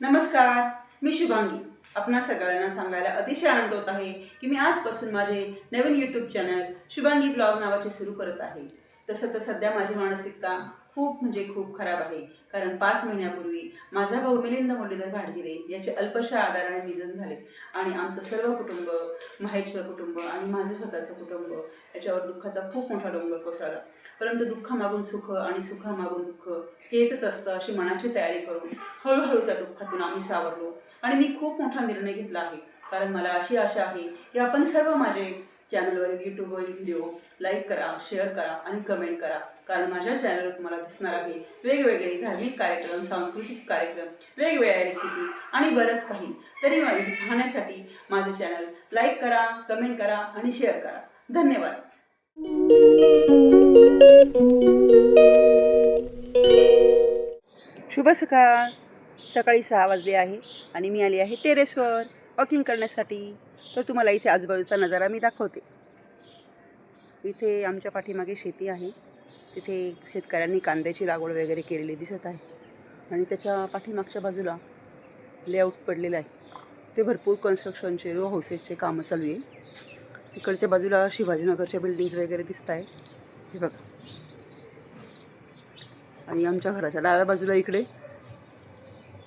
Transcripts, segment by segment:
नमस्कार मी शुभांगी. आपणा सगळ्यांना सांगायला अतिशय आनंद होत आहे की मी आजपासून माझे नवीन यूट्यूब चॅनल शुभांगी ब्लॉग नावाचे सुरू करत आहे. तसं तर सध्या माझी मानसिकता खूप म्हणजे खूप खराब आहे. कारण पाच महिन्यापूर्वी माझा भाऊ मिलिंद मुरलीधर भाडगिरे याचे अल्पशा आधाराने निधन झाले. आणि आमचं सर्व कुटुंब माहेरचं कुटुंब आणि माझं स्वतःचं कुटुंब याच्यावर दुःखाचा खूप मोठा डोंगर कोसळला. परंतु दुःखामागून सुख आणि सुखामागून दुःख हे येतच असतं अशी मनाची तयारी करून हळूहळू त्या दुःखातून आम्ही सावरलो. आणि मी खूप मोठा निर्णय घेतला आहे. कारण मला अशी आशा आहे की आपण सर्व माझे चॅनलवरील यूट्यूबवरील व्हिडिओ लाईक करा शेअर करा आणि कमेंट करा. कारण माझ्या चॅनलवर तुम्हाला दिसणार आहे वेगवेगळे धार्मिक कार्यक्रम सांस्कृतिक कार्यक्रम वेगवेगळ्या रेसिपीज आणि बरंच काही. तरी पाहण्यासाठी माझं चॅनल लाईक करा कमेंट करा आणि शेअर करा. धन्यवाद. शुभ सकाळ. सकाळी सहा वाजले आहे आणि मी आली आहे टेरेसवर. वॉकिंग करण्यासाठी. तर तुम्हाला इथे आजूबाजूचा नजारा मी दाखवते. इथे आमच्या पाठीमागे शेती आहे. तिथे शेतकऱ्यांनी कांद्याची लागवड वगैरे केलेली दिसत आहे. आणि त्याच्या पाठीमागच्या बाजूला लेआउट पडलेलं आहे. ते भरपूर कन्स्ट्रक्शनचे रो हाऊसेसचे कामं चालू आहे. इकडच्या बाजूला शिवाजीनगरच्या बिल्डिंग्स वगैरे दिसत आहे. हे बघा. आणि आमच्या घराच्या डाव्या बाजूला इकडे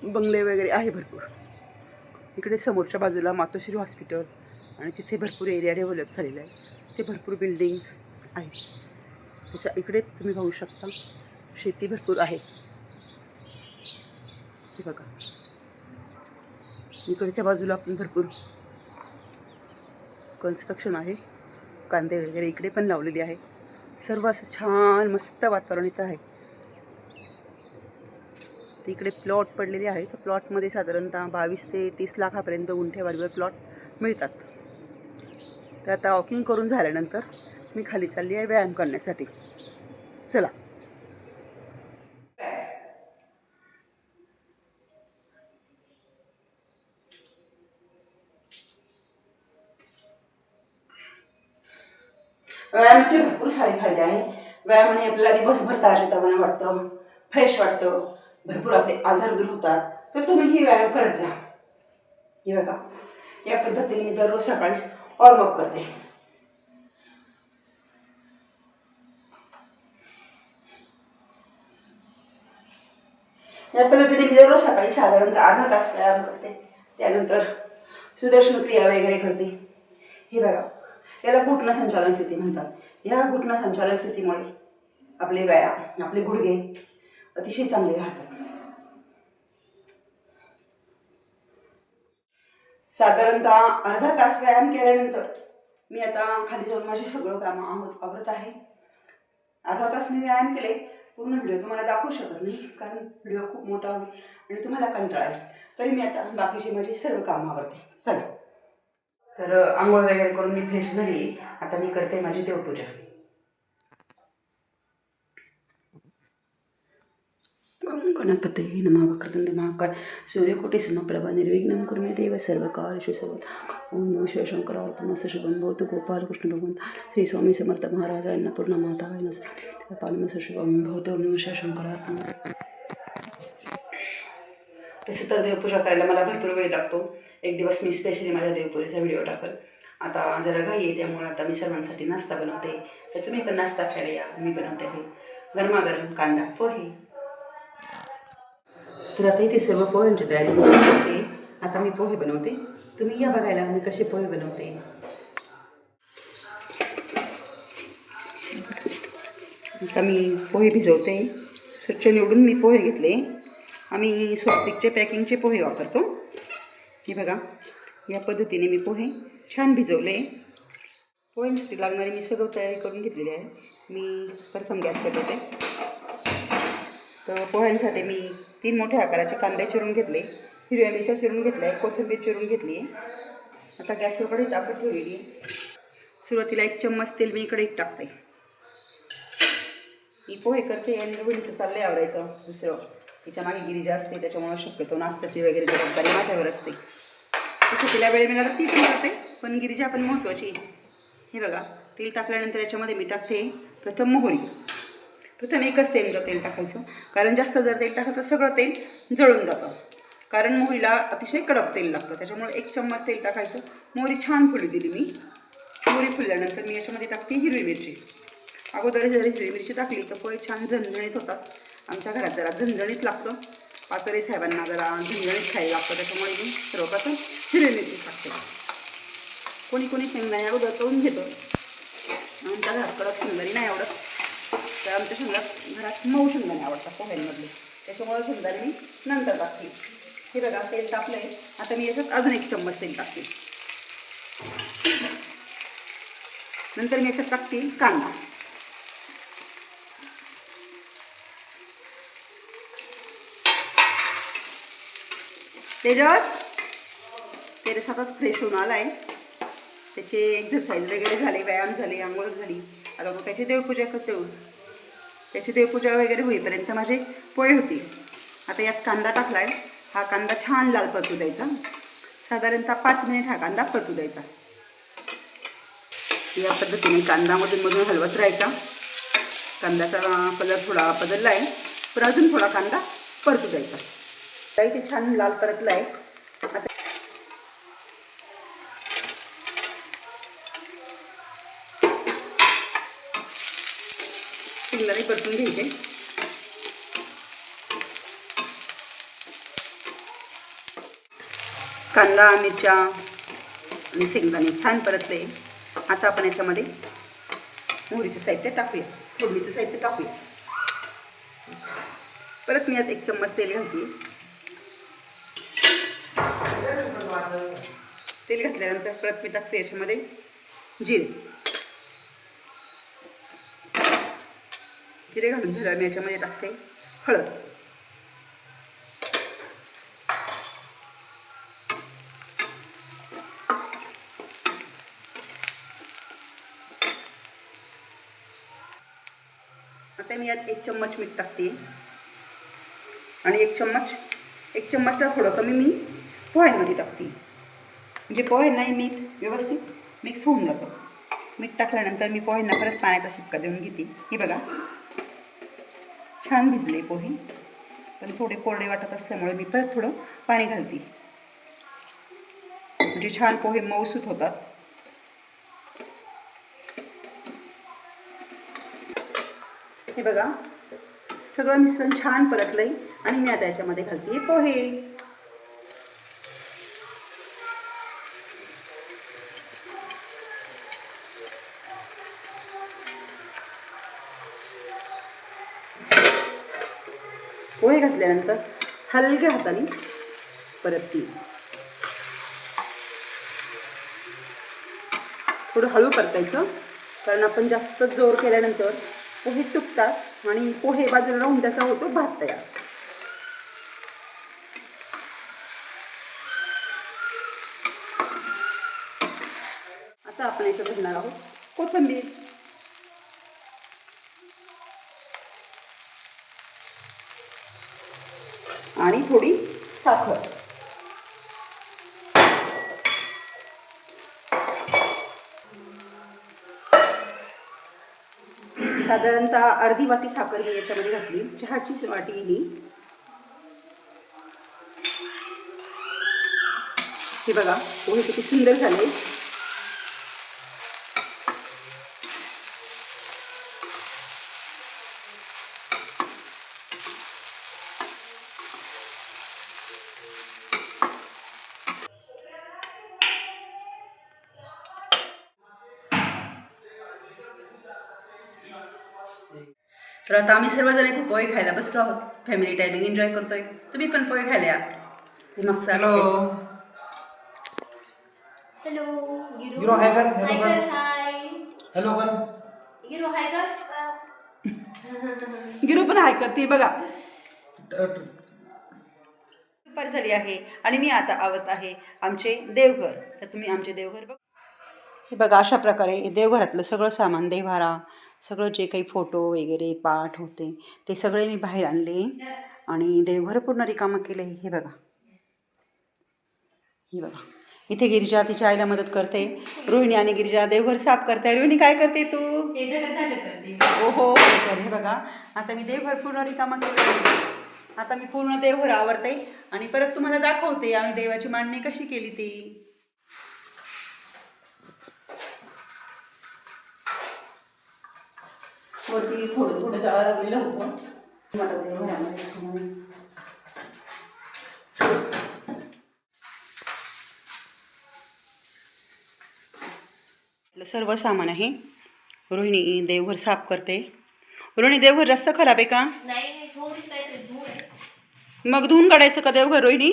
बंगले वगैरे आहे भरपूर. इकडे समोरच्या बाजूला मातोश्री हॉस्पिटल आणि तिथे भरपूर एरिया डेव्हलप झालेला आहे ते भरपूर बिल्डिंग्स आहेत. त्याच्या इकडे तुम्ही पाहू शकता शेती भरपूर आहे. हे बघा. इकडच्या बाजूला आपण भरपूर कन्स्ट्रक्शन आहे. कांदे वगैरे इकडे पण लावलेली आहे. सर्व असं छान मस्त वातावरण इथं आहे. तिकडे प्लॉट पडलेले आहे. तर प्लॉटमध्ये साधारणतः बावीस ते तीस लाखापर्यंत गुंठेवारीवर प्लॉट मिळतात. तर आता वॉकिंग करून झाल्यानंतर मी खाली चालली आहे व्यायाम करण्यासाठी. चला. व्यायामाचे भरपूर सारे फायदे आहे व्यायामाने आपल्याला दिवसभर ताजेतवानं वाटतं फ्रेश वाटतं भरपूर आपले आजार दूर होतात. तर तुम्ही ही व्यायाम करत जा. हे बघा या पद्धतीने मी दररोज सकाळी वॉर्मअप करते. या पद्धतीने मी दररोज सकाळी साधारणतः अर्धा तास व्यायाम करते. त्यानंतर सुदर्शन क्रिया वगैरे करते. हे बघा याला घुटणं संचालन स्थिती म्हणतात. या घुटणं संचालन स्थितीमुळे आपले व्यायाम आपले गुडघे अतिशय चांगले राहतात. साधारणतः अर्धा तास व्यायाम केल्यानंतर मी आता खाली जाऊन माझी सगळं कामं आहोत आवरत आहे. अर्धा तास मी व्यायाम केले पूर्ण व्हिडिओ तुम्हाला दाखवू शकत नाही कारण व्हिडिओ खूप मोठा होईल आणि तुम्हाला कंटाळा येईल. तरी मी आता बाकीचे माझे सर्व कामं आवडते चला. तर आंघोळ वगैरे करून मी फ्रेश झाली. आता मी करते माझी देवपूजा. ओम गणपते नमः वक्रतुंड महाकाय सूर्यकोटी समप्रभा निर्विघ्नं कुर्मे देव सर्व कार्येषु सर्वदा ओम नमः शिवशंकर अर्पणस्य शुभम भवतु गोपाल कृष्ण भगवान श्री स्वामी समर्थ महाराज अन्नपूर्णा माता पानमस्य शुभम भवतु ओम नमः शिवशंकर अर्पणस्य तसं तर देवपूजा करायला मला भरपूर वेळ लागतो. एक दिवस मी स्पेशली माझ्या देवपुरीचा व्हिडिओ टाकल. आता जरा घाई आहे त्यामुळे आता मी सर्वांसाठी नाश्ता बनवते. तर तुम्ही पण नाश्ता खायला या मी बनवते आहे गरमागरम कांदा पोहे. तर आता इथे सर्व पोह्यांची तयारी होते आता मी पोहे बनवते. तुम्ही या बघायला मी कसे पोहे बनवते. आता मी पोहे भिजवते. स्वच्छ निवडून मी पोहे घेतले. आम्ही स्वस्तिकचे पॅकिंगचे पोहे वापरतो. हे बघा या पद्धतीने मी पोहे छान भिजवले. पोह्यांसाठी लागणारी मी सगळं तयारी करून घेतलेली आहे. मी प्रथम गॅस पेटवते. तर पोह्यांसाठी मी तीन मोठ्या आकाराचे कांदे चिरून घेतले. हिरव्या मिरच्या चिरून घेतल्या आहे कोथिंबीर चिरून घेतली. आहे आता गॅसवर कडे टाकत ठेवलेली सुरुवातीला एक चम्मच तेल मी इकडे टाकते. मी पोहे करते आणि रोहिणीचं चाललं आवरायचं दुसरं. तिच्यामागे गिरिजा असते त्याच्यामुळं शक्यतो नाश्त्याची वगैरे जबाबदारी माझ्यावर असते. तसं तिला वेळ मिळाला ती पण करते पण गिरिजा पण महत्त्वाची हे बघा तेल टाकल्यानंतर याच्यामध्ये मी टाकते प्रथम मोहरी. प्रथम एकच तेल तेल टाकायचं कारण जास्त जर तेल टाकलं तर सगळं तेल जळून जातं. कारण मोहरीला अतिशय कडक तेल लागतं त्याच्यामुळे एक चम्मच तेल टाकायचं. मोहरी छान फुलू दिली मी. मोहरी फुलल्यानंतर मी याच्यामध्ये टाकते हिरवी मिरची. अगोदर जर हिरवी मिरची टाकली तर पोहे छान झणझणीत होतात. आमच्या घरात जरा झणझणीत लागतं. पाचोरे साहेबांना जरा झणझणीत खायला लागतं त्याच्यामुळे मी सर्वप्रथम हिरवी मिरची टाकते. कोणी कोणी शेंगदाणे अगोदर करून घेतो. आमच्या घरात कडक शेंगदाणे नाही आवडत. तर आमच्या शेंगा घरात मऊ शेंगदाणे आवडतात पोह्यांमधले त्याच्यामुळे शेंगदाणे मी नंतर टाकते. हे बघा तेल टाकलं आहे आता मी याच्यात अजून एक चम्मच तेल टाकते. नंतर मी याच्यात टाकते कांदा. तेजस तेरे आताच फ्रेश होऊन आला आहे त्याचे एक्झरसाईज वगैरे झाले व्यायाम झाले आंघोळ झाली. आता मग त्याची देवपूजा करते हो. त्याची देवपूजा वगैरे होईपर्यंत माझे पोहे होती. आता यात कांदा टाकला आहे हा कांदा छान लाल परतू द्यायचा. साधारणतः पाच मिनिट हा कांदा परतू द्यायचा. या पद्धतीने कांदामधून मधून हलवत राहायचा. कांद्याचा कलर थोडा बदलला आहे पण अजून थोडा कांदा परतू द्यायचा. काही ते छान लाल परतला आहे. आता परतून घ्यायचे. कांदा मिरच्या आणि शेंगदाणे छान परतले. आता आपण याच्यामध्ये मोहरीचं साहित्य टाकूया. फोडणीचं साहित्य टाकूया. परत मी आता एक चम्मच तेल घालते. तेल घातल्यानंतर परत मी टाकते याच्यामध्ये जिरे. जिरे घालून झालं मी याच्यामध्ये टाकते हळद. आता मी यात एक चम्मच मीठ टाकते. आणि एक चम्मच एक चम्मचला थोडं कमी मी पोह्यांमध्ये टाकते. म्हणजे पोह्यांनाही मीठ व्यवस्थित मिक्स होऊन जातं. मीठ टाकल्यानंतर मी पोह्यांना परत पाण्याचा शिपका देऊन घेते. हे बघा. छान भिजले पोहे. पण थोडे कोरडे वाटत असल्यामुळे मी परत थोडं पाणी घालते. म्हणजे छान पोहे मऊसूत होतात. हे बघा. सगळं मिश्रण छान परतलंय आणि मी आता याच्यामध्ये घालते पोहे. पोहे घातल्यानंतर हलक्या हाताने परतते थोडं हळू परतायचं. कारण आपण जास्त जोर केल्यानंतर पोहे तुटतात आणि पोहे बाजूला राहून त्याचा होतो भात तयार. आता आपण याच्यात भरणार आहोत कोथंबीर. आणि थोडी साखर. साधारणतः अर्धी वाटी साखर मी याच्यामध्ये घातली. चहाचीच वाटी ही. हे बघा पोहे किती सुंदर झाले. आता आम्ही सर्वजण इथे पोहे खायला बसलो आहोत. फॅमिली टायमिंग एन्जॉय करतोय. तुम्ही पण पोहे खायला या. हे मागचा हॅलो हॅलो गिरो हाय कर, हॅलो कर. हाय हॅलो कर गिरो हाय कर गिरू पण हाय करते बघा. दुपार झाली आहे आणि मी आता आवत आहे आमचे देवघर. तर तुम्ही आमचे देवघर बघ. हे बघा अशा प्रकारे देवघरातलं सगळं सामान देव्हारा सगळं जे काही फोटो वगैरे पाठ होते ते सगळे मी बाहेर आणले. आणि देवघर पूर्ण रिकामं केले हे बघा. हे बघा. इथे गिरिजा तिच्या आईला मदत करते. रोहिणी आणि गिरिजा देवघर साफ करते रोहिणी काय करते तू? ओहो तर हे बघा. आता मी देवघर पूर्ण रिकामा केलं आता मी पूर्ण देवघर आवरते. आणि परत तुम्हाला दाखवते आम्ही देवाची मांडणी कशी केली ती. वरती थोडं थोडं जाळा लागलेलं होतं. मला ते सर्व सामान आहे. रोहिणी देवघर साफ करते. रोहिणी देवघर रस्त खराब आहे का? मग धुवून काढायचं का देवघर रोहिणी?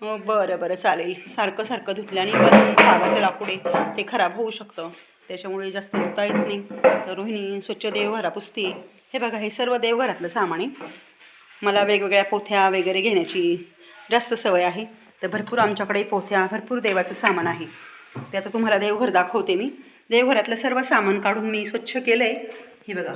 हो बरं बरं चालेल. सारखं सारखं धुतल्याने पण सागाचं लाकूड आहे. ते खराब होऊ शकतं. त्याच्यामुळे जास्त धुता येत नाही. तर रोहिणी स्वच्छ देवघरा पुसते हे बघा हे सर्व देवघरातलं सामान आहे. मला वेगवेगळ्या पोथ्या वगैरे घेण्याची जास्त सवय आहे. तर भरपूर आमच्याकडे पोथ्या भरपूर देवाचं सामान आहे. ते आता तुम्हाला देवघर दाखवते मी. देवघरातलं सर्व सामान काढून मी स्वच्छ केलं आहे हे बघा.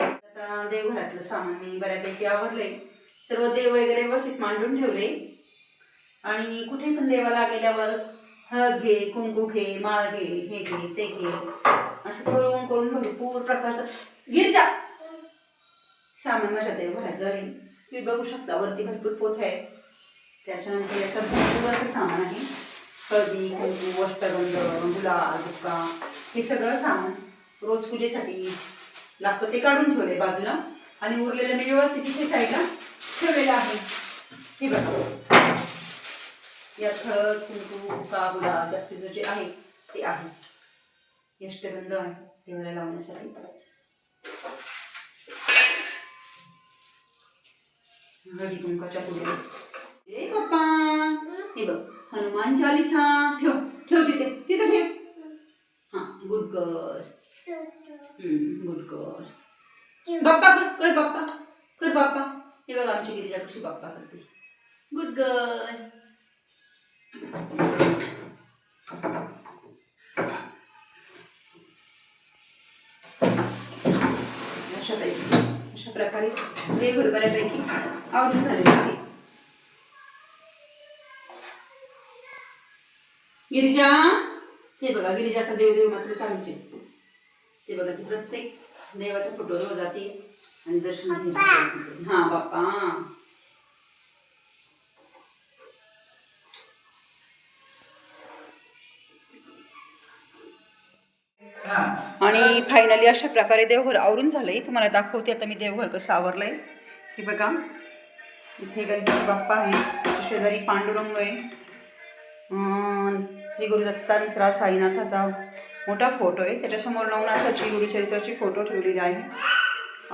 आता देवघरातलं सामान मी बऱ्यापैकी आवरले सर्व देव वगैरे व्यवस्थित मांडून ठेवले आणि कुठे पण देवाला गेल्यावर हळद घे कुंकू घे माळ घे हे घे ते घे. असं करून करून भरपूर प्रकारचं. गिरजा सामान माझ्या देवघरात जाईल तुम्ही बघू शकता वरती भरपूर पोथ आहे. त्याच्यानंतर याच्यात भरपूर असं सामान आहे. हळदी कुंकू अष्टगंध गुलाल बुक्का हे सगळं सामान रोज पूजेसाठी लागतं. ते काढून ठेवले बाजूला. आणि उरलेलं मी व्यवस्थित तिथे साईडला ठेवलेलं आहे. हे बघा. यात हळद कुंकू का गुलाब जास्तीचं जे आहे ते आहे. यष्टगंध आहे देवाला लावण्यासाठी. हळदी कुंकाच्या पुढे. ए पप्पा! हे बघ हनुमान चालीसा ठेव ठेव तिथे तिथे ठेव. हा गुड कर. गुड कर. बाप्पा कर कर बाप्पा कर बाप्पा. हे बघ आमची गिरिजा कशी बाप्पा करते. गुड गर्ल अशा पैकी अशा प्रकारे देवघर बऱ्यापैकी आवडून झालेलं आहे. गिरिजा हे बघा गिरिजाचा देवदेव मात्र चालूच ते बघा ती प्रत्येक देवाच्या फोटोजवळ जाते आणि दर्शन घेते हा बाप्पा आणि फायनली अशा प्रकारे देवघर आवरून झालंय तुम्हाला दाखवते आता मी देवघर कसं आवरलंय हे बघा. इथे गणपती बाप्पा आहे. शेजारी पांडुरंग आहे. श्री गुरुदत्तांसरा साईनाथाचा मोठा फोटो आहे. त्याच्यासमोर नवनाथाची गुरुचरित्राची फोटो ठेवलेली आहे.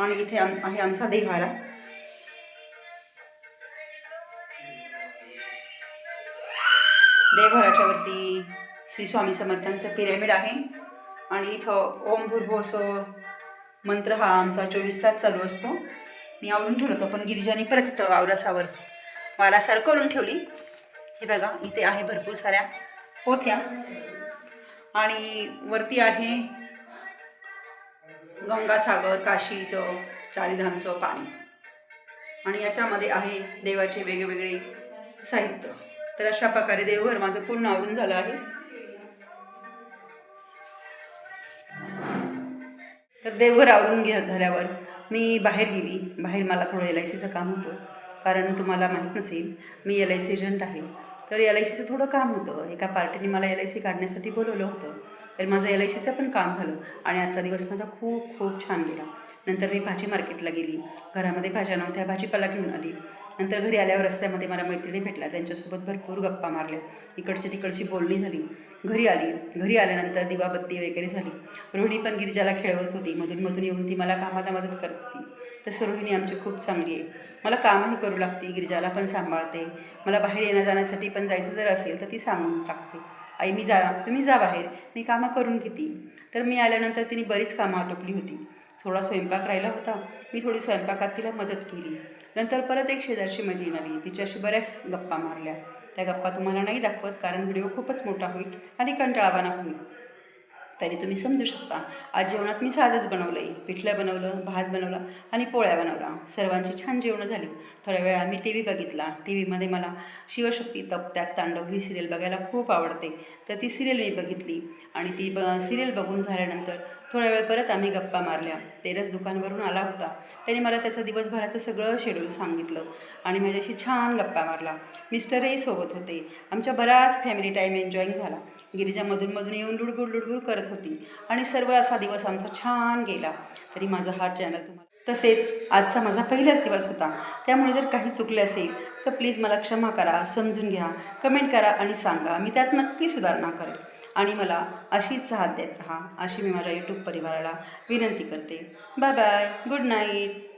आणि इथे आहे आमचा देवारा देवघराच्या वरती श्री स्वामी समर्थांचं पिरॅमिड आहे. आणि इथं ओम भूर्भुवस्व मंत्र हा आमचा चोवीस तास चालू असतो. मी आवरून ठेवलं होतं पण गिरिजाने परत इथं आवरासावर वारासार करून ठेवली. हे बघा इथे आहे भरपूर साऱ्या होत्या आणि वरती आहे गंगासागर काशीचं चारिधामचं पाणी. आणि याच्यामध्ये आहे देवाचे वेगवेगळे साहित्य. तर अशा प्रकारे देवघर माझं पूर्ण आवरून झालं आहे. तर देवघर आवरून घे झाल्यावर. मी बाहेर गेली. बाहेर मला थोडं एल आय सीचं काम होतं. कारण तुम्हाला माहीत नसेल मी एल आय सी एजंट आहे. तर एल आय सीचं थोडं काम होतं. एका पार्टीने मला एल आय सी काढण्यासाठी बोलवलं होतं. तर माझं एल आय सीचं पण काम झालं आणि आजचा दिवस माझा खूप खूप छान गेला. नंतर मी भाजी मार्केटला गेली. घरामध्ये भाज्या नव्हत्या. भाजीपाला घेऊन आली. नंतर घरी आल्यावर रस्त्यामध्ये मला मैत्रिणी भेटल्या. त्यांच्यासोबत भरपूर गप्पा मारल्या. इकडची तिकडची बोलणी झाली. घरी आली. घरी आल्यानंतर दिवाबत्ती वगैरे झाली. रोहिणी पण गिरिजाला खेळवत होती. मधूनमधून मधून येऊन ती मला कामाला मदत करत. होती तसं रोहिणी आमची खूप चांगली आहे. मला कामही करू लागते. गिरिजाला पण सांभाळते. मला बाहेर येण्या जाण्यासाठी पण जायचं जर असेल तर ती सांगून टाकते. आई मी जा. तुम्ही जा बाहेर. मी कामं करून घेते. तर मी आल्यानंतर तिने बरीच कामं आटोपली होती. थोडा स्वयंपाक राहिला होता. मी थोडी स्वयंपाकात तिला मदत केली. नंतर परत एक शेजारची मैत्रीण आली. तिच्याशी बऱ्याच गप्पा मारल्या. त्या गप्पा तुम्हाला नाही दाखवत कारण व्हिडिओ खूपच मोठा होईल आणि कंटाळावाना होईल. तरी तुम्ही समजू शकता. आज जेवणात मी साधंच बनवलं आहे पिठलं बनवलं भात बनवला आणि पोळ्या बनवला सर्वांची छान जेवणं झाली. थोड्या वेळा मी टी व्ही बघितला. टी व्हीमध्ये मला शिवशक्ती तप त्यात तांडव ही सिरियल बघायला खूप आवडते. तर ती सिरियल मी बघितली आणि ती ब सिरियल बघून झाल्यानंतर थोड्या वेळ परत आम्ही गप्पा मारल्या. तेरस दुकानवरून आला होता. त्याने मला त्याचं दिवसभराचं सगळं शेड्यूल सांगितलं आणि माझ्याशी छान गप्पा मारला मिस्टरही सोबत होते. आमच्या बराच फॅमिली टाईम एन्जॉईंग झाला. गिरिजा मधूनमधून येऊन लुडबुड लुडबुड करत होती आणि सर्व असा दिवस आमचा छान गेला. तरी माझा हा चॅनल तुम्हाला तसेच आजचा माझा पहिलाच दिवस होता. त्यामुळे जर काही चुकले असेल तर प्लीज मला क्षमा करा समजून घ्या कमेंट करा आणि सांगा. मी त्यात नक्की सुधारणा करेल. आणि मला अशीच साथ देत राहा अशी मी माझ्या यूट्यूब परिवाराला विनंती करते. Bye bye good night